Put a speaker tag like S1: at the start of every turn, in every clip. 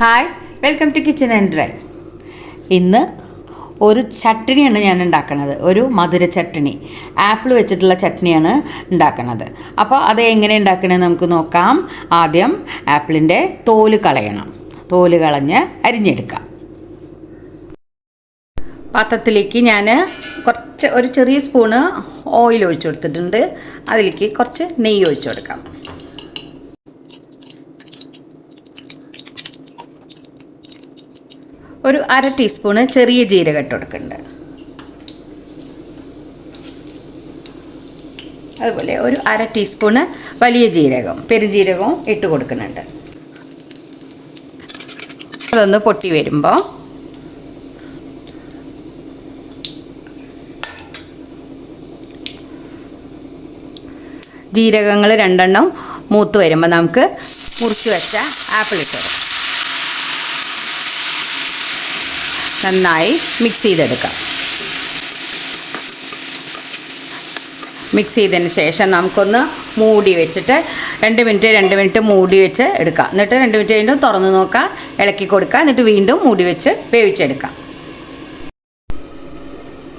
S1: Hi welcome to kitchen and dry ഇന്ന് ഒരു ചട്നിയാണ് ഞാൻ ഉണ്ടാക്കുന്നത്. ഒരു മധുര ചട്നി ആപ്പിൾ വെച്ചിട്ടുള്ള ചട്നിയാണ് ഉണ്ടാക്കുന്നത്. അപ്പോൾ അത് എങ്ങനെ ഉണ്ടാക്കണമെന്ന് നമുക്ക് നോക്കാം. ആദ്യം ആപ്പിളിന്റെ തോൽ കളയണം. തോൽ കളഞ്ഞ് അരിഞ്ഞെടുക്കാം. പാത്രത്തിലേക്ക് ഞാൻ കുറച്ച് ഒരു ചെറിയ സ്പൂണ് ഓയിൽ ഒഴിച്ചു കൊടുത്തിട്ടുണ്ട്. അതിലേക്ക് കുറച്ച് നെയ്യ് ഒഴിച്ചു കൊടുക്കാം. ഒരു അര ടീസ്പൂണ് ചെറിയ ജീരകം ഇട്ട് കൊടുക്കുന്നുണ്ട് അതുപോലെ ഒരു അര ടീസ്പൂണ് വലിയ ജീരകം പെരുജീരകവും ഇട്ട് കൊടുക്കുന്നുണ്ട്. അതൊന്ന് പൊട്ടി വരുമ്പോൾ ജീരകങ്ങൾ രണ്ടെണ്ണം മൂത്ത് വരുമ്പോൾ നമുക്ക് മുറിച്ച് വെച്ച ആപ്പിൾ ഇട്ട് കൊടുക്കാം. നന്നായി മിക്സ് ചെയ്തെടുക്കാം. മിക്സ് ചെയ്തതിന് ശേഷം നമുക്കൊന്ന് മൂടി വെച്ചിട്ട് രണ്ട് മിനിറ്റ് രണ്ട് മിനിറ്റ് മൂടി വെച്ച് എടുക്കാം. എന്നിട്ട് രണ്ട് മിനിറ്റ് കഴിഞ്ഞിട്ട് തുറന്ന് നോക്കാം ഇളക്കി കൊടുക്കുക എന്നിട്ട് വീണ്ടും മൂടി വെച്ച് വേവിച്ചെടുക്കാം.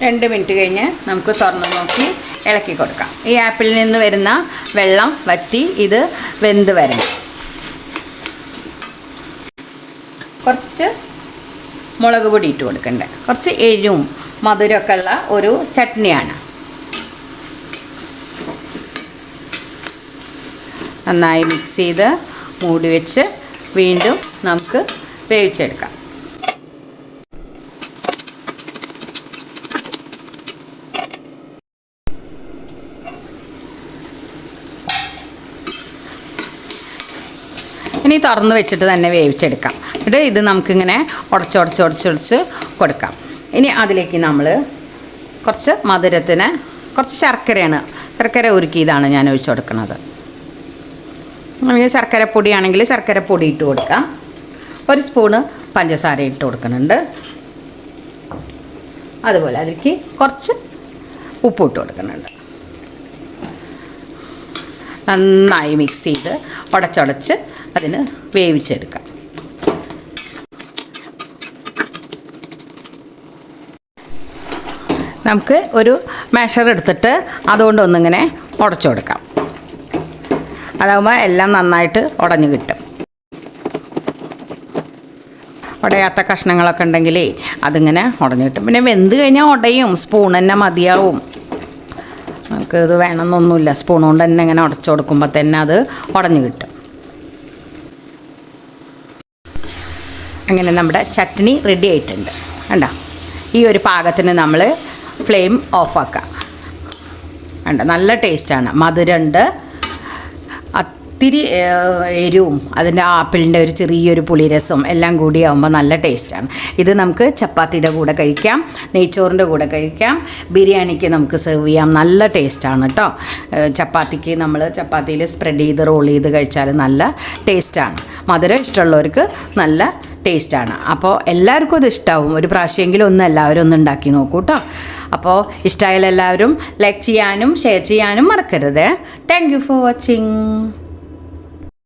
S1: രണ്ട് മിനിറ്റ് കഴിഞ്ഞ് നമുക്ക് തുറന്ന് നോക്കി ഇളക്കി കൊടുക്കാം. ഈ ആപ്പിളിൽ നിന്ന് വരുന്ന വെള്ളം വറ്റി ഇത് വെന്ത് വരണം. കുറച്ച് മുളക് പൊടി ഇട്ട് കൊടുക്കണ്ടേ. കുറച്ച് എരിവും മധുരമൊക്കെ ഉള്ള ഒരു ചട്നിയാണ്. നന്നായി മിക്സ് ചെയ്ത് മൂടി വെച്ച് വീണ്ടും നമുക്ക് വേവിച്ചെടുക്കാം. ഇനി തുറന്ന് വെച്ചിട്ട് തന്നെ വേവിച്ചെടുക്കാം. എന്നിട്ട് ഇത് നമുക്കിങ്ങനെ ഉടച്ചുടച്ച് ഉടച്ചുടച്ച് കൊടുക്കാം. ഇനി അതിലേക്ക് നമ്മൾ കുറച്ച് മധുരത്തിന് കുറച്ച് ശർക്കരയാണ്. ശർക്കര ഉരുക്കിയതാണ് ഞാൻ ഒഴിച്ചു കൊടുക്കുന്നത്. നമുക്ക് ശർക്കര പൊടിയാണെങ്കിൽ ശർക്കര പൊടി ഇട്ട് കൊടുക്കാം. ഒരു സ്പൂണ് പഞ്ചസാര ഇട്ട് കൊടുക്കുന്നുണ്ട്. അതുപോലെ അതിലേക്ക് കുറച്ച് ഉപ്പ് ഇട്ട് കൊടുക്കുന്നുണ്ട്. നന്നായി മിക്സ് ചെയ്ത് ഉടച്ചുടച്ച് അതിന് വേവിച്ചെടുക്കാം. നമുക്ക് ഒരു മെഷർ എടുത്തിട്ട് അതുകൊണ്ട് ഒന്നിങ്ങനെ ഉടച്ചു കൊടുക്കാം. അതാകുമ്പോൾ എല്ലാം നന്നായിട്ട് ഉടഞ്ഞു കിട്ടും. ഉടയാത്ത കഷ്ണങ്ങളൊക്കെ ഉണ്ടെങ്കിലേ അതിങ്ങനെ ഉടഞ്ഞു കിട്ടും. പിന്നെ വെന്ത് കഴിഞ്ഞാൽ ഉടയും സ്പൂൺ തന്നെ മതിയാവും. നമുക്ക് ഇത് വേണമെന്നൊന്നുമില്ല. സ്പൂൺ കൊണ്ട് തന്നെ ഇങ്ങനെ ഉടച്ചു കൊടുക്കുമ്പോൾ തന്നെ അത് ഉടഞ്ഞു കിട്ടും. അങ്ങനെ നമ്മുടെ ചട്നി റെഡി ആയിട്ടുണ്ട്. കണ്ടോ? ഈ ഒരു പാകത്തിന് നമ്മൾ ഫ്ലെയിം ഓഫാക്കാം കണ്ടോ? നല്ല ടേസ്റ്റാണ് മധുരമുണ്ട് ഒത്തിരി എരിവും അതിന്റെ ആപ്പിളിന്റെ ഒരു ചെറിയൊരു പുളിരസം എല്ലാം കൂടി ആകുമ്പോൾ നല്ല ടേസ്റ്റാണ് ഇത് നമുക്ക് ചപ്പാത്തിയുടെ കൂടെ കഴിക്കാം നെയ്ച്ചോറിന്റെ കൂടെ കഴിക്കാം ബിരിയാണിക്ക് നമുക്ക് സെർവ് ചെയ്യാം. നല്ല ടേസ്റ്റാണ് കേട്ടോ. ചപ്പാത്തിക്ക് നമ്മൾ ചപ്പാത്തിയിൽ സ്പ്രെഡ് ചെയ്ത് റോൾ ചെയ്ത് കഴിച്ചാൽ നല്ല ടേസ്റ്റാണ് മധുരം ഇഷ്ടമുള്ളവർക്ക് നല്ല ടേസ്റ്റാണ് അപ്പോൾ എല്ലാവർക്കും അത് ഇഷ്ടമാവും ഒരു പ്രാവശ്യമെങ്കിലും ഒന്ന് എല്ലാവരും ഒന്ന് ഉണ്ടാക്കി നോക്കൂ കേട്ടോ അപ്പോൾ ഇഷ്ടമായാലും എല്ലാവരും ലൈക്ക് ചെയ്യാനും ഷെയർ ചെയ്യാനും മറക്കരുത്. Thank for watching